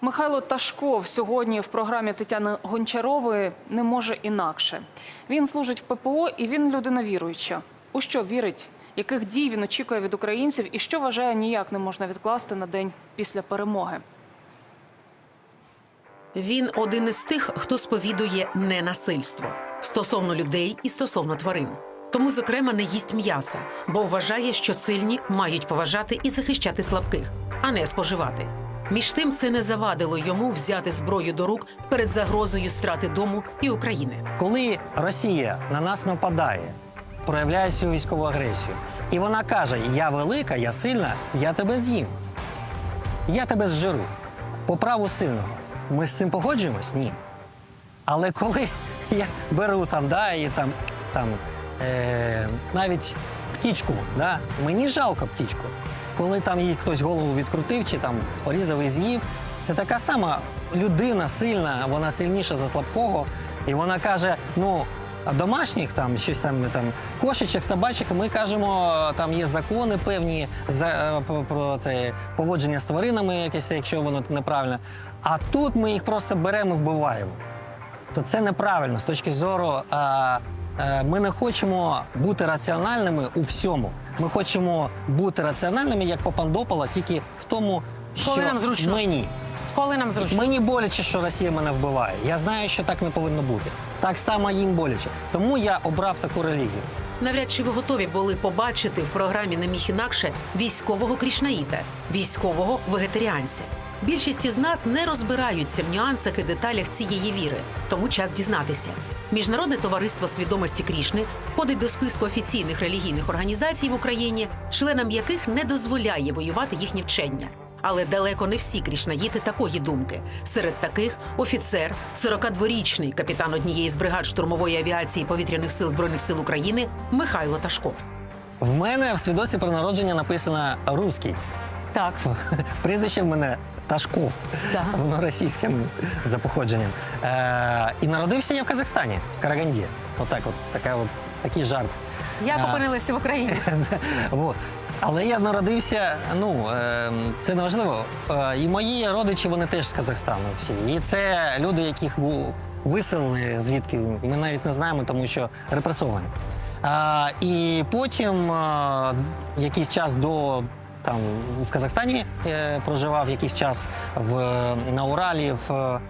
Михайло Ташков сьогодні в програмі Тетяни Гончарової не може інакше. Він служить в ППО і він людина віруюча. У що вірить? Яких дій він очікує від українців і що вважає ніяк не можна відкласти на день після перемоги? Він один із тих, хто сповідує ненасильство стосовно людей і стосовно тварин. Тому, зокрема, не їсть м'яса, бо вважає, що сильні мають поважати і захищати слабких, а не споживати. Між тим, це не завадило йому взяти зброю до рук перед загрозою страти дому і України. Коли Росія на нас нападає, проявляє свою військову агресію, і вона каже: Я велика, я сильна, я тебе з'їм. Я тебе зжиру. По праву сильного. Ми з цим погоджуємось? Ні. Але коли я беру там, да, і там, там е, навіть птічку, да, мені жалко птічку. Коли там їй хтось голову відкрутив чи там порізав і з'їв, це така сама людина сильна, вона сильніша за слабкого, і вона каже: ну. А домашніх там щось там, там кошечок, собачок, ми кажемо, там є закони певні за, е, про- те, поводження з тваринами, якесь, якщо воно неправильне. А тут ми їх просто беремо і вбиваємо то це неправильно з точки зору. А, е, ми не хочемо бути раціональними у всьому. Ми хочемо бути раціональними, як Попандопола, тільки в тому, що Коли нам зручно. мені. Коли нам зручно? Мені боляче, що Росія мене вбиває. Я знаю, що так не повинно бути. Так само їм боляче. Тому я обрав таку релігію. Навряд чи ви готові були побачити в програмі не міг інакше військового крішнаїта, військового вегетаріанця. Більшість із нас не розбираються в нюансах і деталях цієї віри, тому час дізнатися. Міжнародне товариство свідомості Крішни входить до списку офіційних релігійних організацій в Україні, членам яких не дозволяє воювати їхнє вчення. Але далеко не всі крішнаїти такої думки. Серед таких офіцер, 42-річний капітан однієї з бригад штурмової авіації повітряних сил збройних сил України Михайло Ташков. В мене в свідоцтві про народження написано руський. Так, Прізвище в мене Ташков. Да. Воно російське за походженням. Е, і народився я в Казахстані, в Караганді. Отак, от, така от, такий жарт. як А. опинилися в Україні? Вот. Але я народився, ну е, це не важливо. Е, і мої родичі вони теж з Казахстану всі. І це люди, яких виселили звідки ми навіть не знаємо, тому що репресовані. І потім е, якийсь час до там в Казахстані е, проживав якийсь час в, на Уралі в е,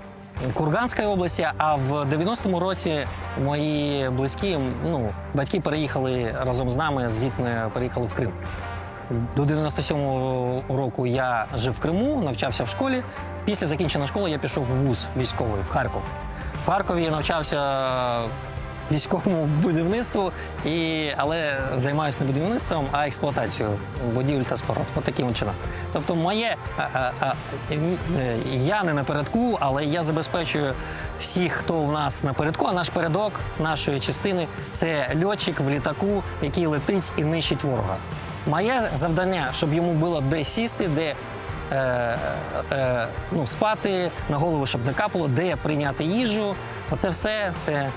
Курганській області, а в 90-му році мої близькі, ну, батьки переїхали разом з нами, з дітьми переїхали в Крим. До 97-го року я жив в Криму, навчався в школі. Після закінчення школи я пішов в вуз військовий в Харків. В Харкові я навчався військовому будівництву, і, але займаюся не будівництвом, а експлуатацією будівель та споруд. От чином. Тобто, моє а, а, а, е, я не напередку, але я забезпечую всіх, хто у нас напередку, а наш передок нашої частини це льотчик в літаку, який летить і нищить ворога. Моє завдання, щоб йому було де сісти, де е, е, ну, спати, на голову, щоб не капало, де прийняти їжу. Оце все це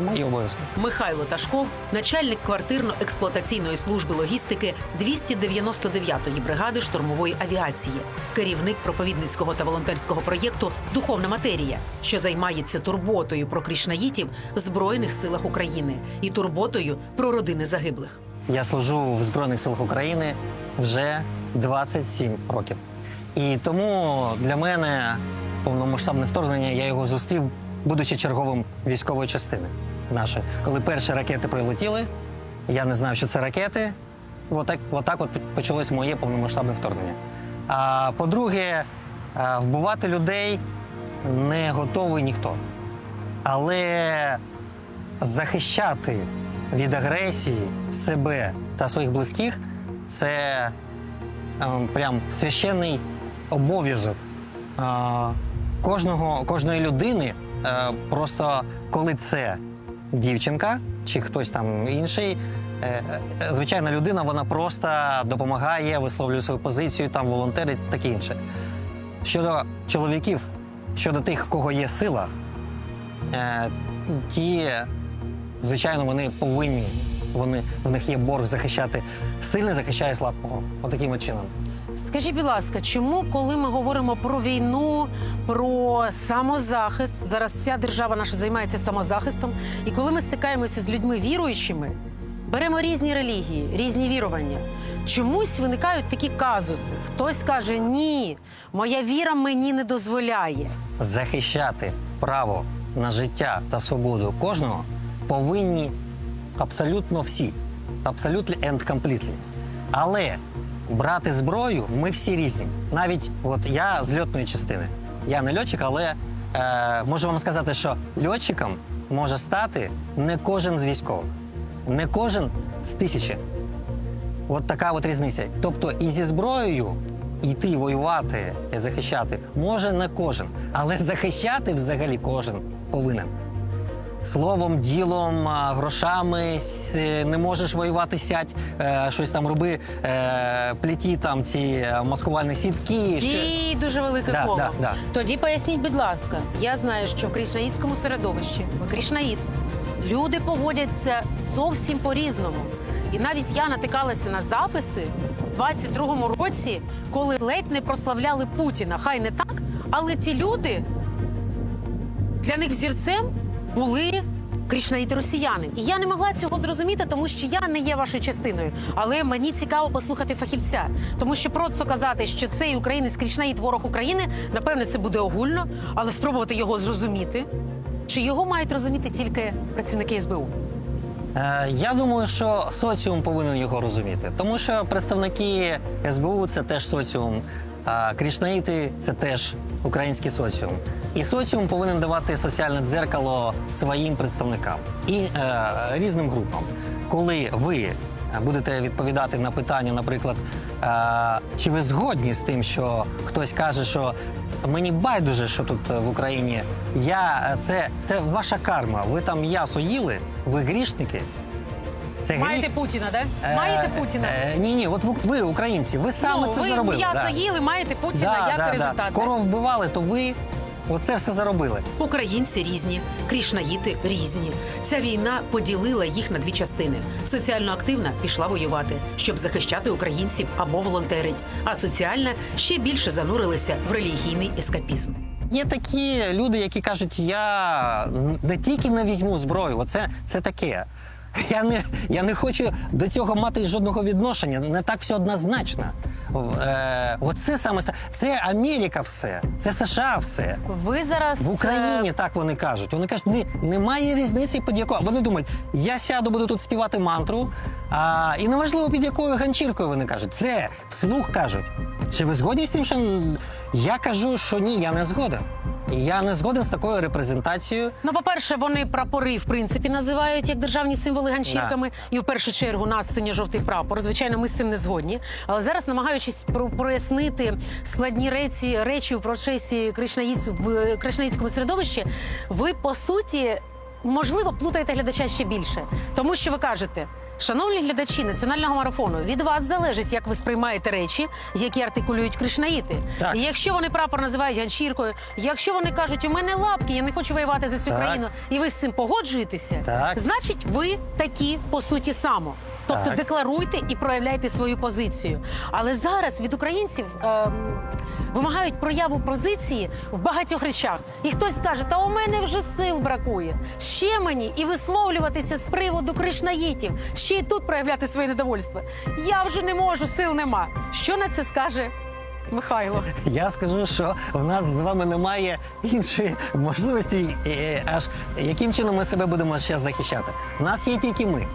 мої обов'язки. Михайло Ташков, начальник квартирно-експлуатаційної служби логістики 299-ї бригади штурмової авіації, керівник проповідницького та волонтерського проєкту Духовна матерія, що займається турботою про крішнаїтів в Збройних силах України і турботою про родини загиблих. Я служу в Збройних силах України вже 27 років. І тому для мене повномасштабне вторгнення я його зустрів, будучи черговим військової частини нашої. Коли перші ракети прилетіли, я не знав, що це ракети. Отак, отак от почалось моє повномасштабне вторгнення. А по-друге, а, вбивати людей не готовий ніхто. Але захищати від агресії себе та своїх близьких це ем, прям священний обов'язок е, кожного, кожної людини. Е, просто коли це дівчинка чи хтось там інший. е, е, Звичайна людина, вона просто допомагає, висловлює свою позицію, там волонтерить, таке інше. Щодо чоловіків, щодо тих, в кого є сила, ті, звичайно, вони повинні. Вони в них є борг захищати. Сильний захищає слабкого. Отаким от чином. Скажіть, будь ласка, чому, коли ми говоримо про війну, про самозахист, зараз вся держава наша займається самозахистом, і коли ми стикаємося з людьми віруючими, беремо різні релігії, різні вірування, чомусь виникають такі казуси. Хтось каже, ні, моя віра мені не дозволяє. захищати право на життя та свободу кожного повинні абсолютно всі. Абсолютно and completely. Але брати зброю ми всі різні. Навіть от я з льотної частини. Я не льотчик, але е, можу вам сказати, що льотчиком може стати не кожен з військових, не кожен з тисячі. От така от різниця. Тобто і зі зброєю йти воювати і захищати може не кожен, але захищати взагалі кожен повинен. Словом, ділом, грошами е, не можеш воювати, сядь, е, щось там роби, е, пліті там ці маскувальні сітки. ще- І дуже велике Да, коло. да, да. Тоді поясніть, будь ласка, я знаю, що в крішнаїтському середовищі, ви крішнаїт, люди поводяться зовсім по-різному. І навіть я натикалася на записи у 22-му році, коли ледь не прославляли Путіна. Хай не так, але ті люди для них взірцем були крішнаїти росіяни. І я не могла цього зрозуміти, тому що я не є вашою частиною. Але мені цікаво послухати фахівця, тому що просто казати, що цей українець крішнаїт ворог України, напевне, це буде огульно, але спробувати його зрозуміти. Чи його мають розуміти тільки працівники СБУ? Е, Я думаю, що соціум повинен його розуміти, тому що представники СБУ це теж соціум, крішнаїти це теж український соціум. І соціум повинен давати соціальне дзеркало своїм представникам і е, різним групам. Коли ви будете відповідати на питання, наприклад, е, чи ви згодні з тим, що хтось каже, що мені байдуже, що тут е, в Україні я е, це, це ваша карма. Ви там м'ясо їли, ви грішники. Це Маєте гріх. Путіна, да? Е, Маєте Путіна. Е, ні, ні, от ви, ви, українці, ви саме ну, це ви заробили. м'ясо да. їли, маєте Путіна, як результат. да? Коров вбивали, то ви оце все заробили. Українці різні, крішнаїти різні. Ця війна поділила їх на дві частини. Соціально активна пішла воювати, щоб захищати українців або волонтерить. А соціальна ще більше занурилися в релігійний ескапізм. Є такі люди, які кажуть, я не тільки не візьму зброю, оце це таке. Я не, я не хочу до цього мати жодного відношення. Не так все однозначно. Е, оце саме це Америка все, це США все. Ви зараз В Україні е, так вони кажуть. Вони кажуть, ні, немає різниці під якою. Вони думають, я сяду, буду тут співати мантру, а, і неважливо під якою ганчіркою вони кажуть. Це вслух кажуть. Чи ви згодні з тим, що я кажу, що ні, я не згоден. Я не згоден з такою репрезентацією. Ну, по-перше, вони прапори в принципі називають як державні символи ганчірками, і в першу чергу нас синьо-жовтий прапор. Звичайно, ми з цим не згодні. Але зараз, намагаючись про- прояснити складні речі, речі в процесі кришнаїцю в кришнаїцькому середовищі, ви по суті. Можливо, плутаєте глядача ще більше, тому що ви кажете, шановні глядачі національного марафону, від вас залежить, як ви сприймаєте речі, які артикулюють кришнаїти. Так. І якщо вони прапор називають ганчіркою, якщо вони кажуть, у мене лапки, я не хочу воювати за цю Так. країну, і ви з цим погоджуєтеся, Так. значить, ви такі по суті само. Тобто Так. декларуйте і проявляйте свою позицію. Але зараз від українців ем, вимагають прояву позиції в багатьох речах. І хтось скаже, та у мене вже сил бракує. Ще мені і висловлюватися з приводу кришнаїтів, ще й тут проявляти своє недовольство. Я вже не можу, сил нема. Що на це скаже Михайло? Я скажу, що в нас з вами немає іншої можливості, е, аж яким чином ми себе будемо ще захищати. У нас є тільки ми.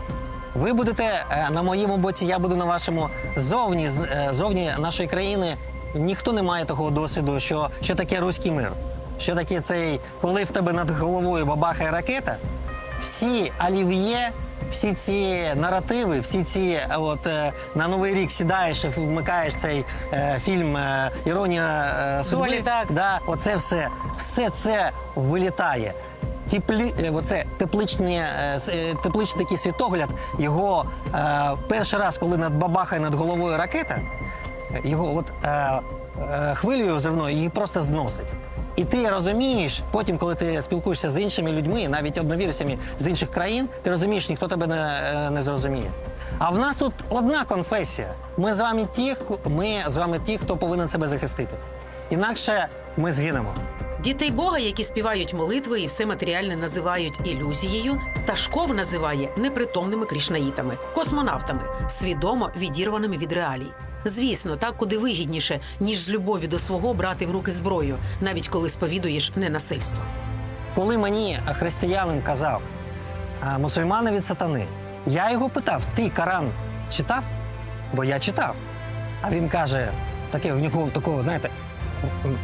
Ви будете е, на моєму боці, я буду на вашому зовні, е, зовні нашої країни. Ніхто не має такого досвіду, що, що таке руський мир. Що таке цей, коли в тебе над головою бабахає ракета, всі олів'є, всі ці наративи, всі ці е, от на новий рік сідаєш і вмикаєш цей е, фільм е, Іронія е, судьби. Долі, так. Да, оце все, все це вилітає. Теплі, е, оце тепличний, е, е, тепличний такий світогляд, його е, перший раз, коли над бабахає над головою ракета, його от е, е, хвилею взривною її просто зносить. І ти розумієш, потім, коли ти спілкуєшся з іншими людьми, навіть одновірцями з інших країн, ти розумієш, ніхто тебе не, не зрозуміє. А в нас тут одна конфесія. Ми з вами ті, ми з вами ті, хто повинен себе захистити. Інакше ми згинемо. Дітей Бога, які співають молитви і все матеріальне називають ілюзією, Ташков називає непритомними крішнаїтами, космонавтами, свідомо відірваними від реалій. Звісно, так куди вигідніше, ніж з любові до свого брати в руки зброю, навіть коли сповідуєш ненасильство. Коли мені християнин казав «А, мусульмани від сатани, я його питав: ти Коран читав? Бо я читав. А він каже, таке в нього такого, знаєте,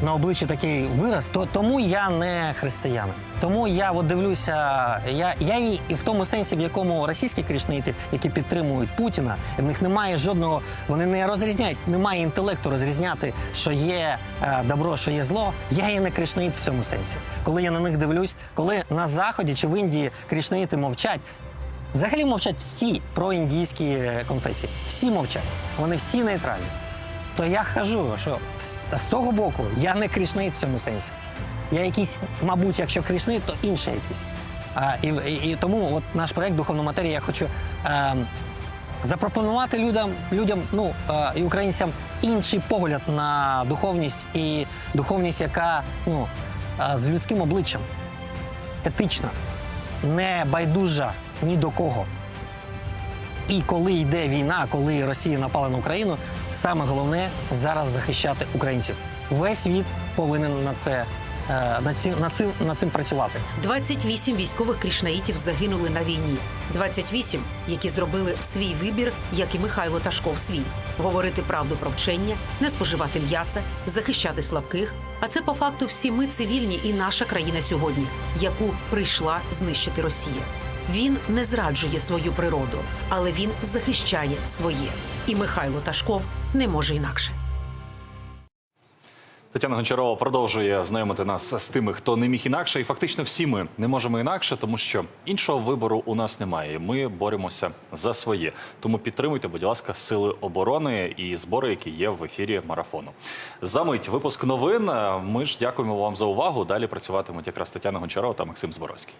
на обличчі такий вираз, то тому я не християнин. Тому я от дивлюся, я, я і, і в тому сенсі, в якому російські кришнаїти, які підтримують Путіна, в них немає жодного, вони не розрізняють, немає інтелекту розрізняти, що є е, добро, що є зло. Я є не кришнаїт в цьому сенсі. Коли я на них дивлюсь, коли на заході чи в Індії кришнаїти мовчать. Взагалі мовчать всі проіндійські конфесії. Всі мовчать. Вони всі нейтральні. То я кажу, що з, того боку я не крішнит в цьому сенсі. Я якийсь, мабуть, якщо крішнит, то інший якийсь. А, і, і, і тому от наш проект Духовна матерія я хочу е, запропонувати людям, людям ну, е, і українцям інший погляд на духовність і духовність, яка ну, е, з людським обличчям, етична, не байдужа ні до кого. І коли йде війна, коли Росія напала на Україну, саме головне зараз захищати українців. Весь світ повинен на це е, над цим, над цим, над цим працювати. 28 військових крішнаїтів загинули на війні. 28, які зробили свій вибір, як і Михайло Ташков свій. Говорити правду про вчення, не споживати м'яса, захищати слабких. А це по факту всі ми цивільні і наша країна сьогодні, яку прийшла знищити Росія. Він не зраджує свою природу, але він захищає своє. І Михайло Ташков не може інакше. Тетяна Гончарова продовжує знайомити нас з тими, хто не міг інакше, і фактично всі ми не можемо інакше, тому що іншого вибору у нас немає. Ми боремося за своє. Тому підтримуйте, будь ласка, сили оборони і збори, які є в ефірі марафону. Замить випуск новин. Ми ж дякуємо вам за увагу. Далі працюватимуть якраз Тетяна Гончарова та Максим Зборовський.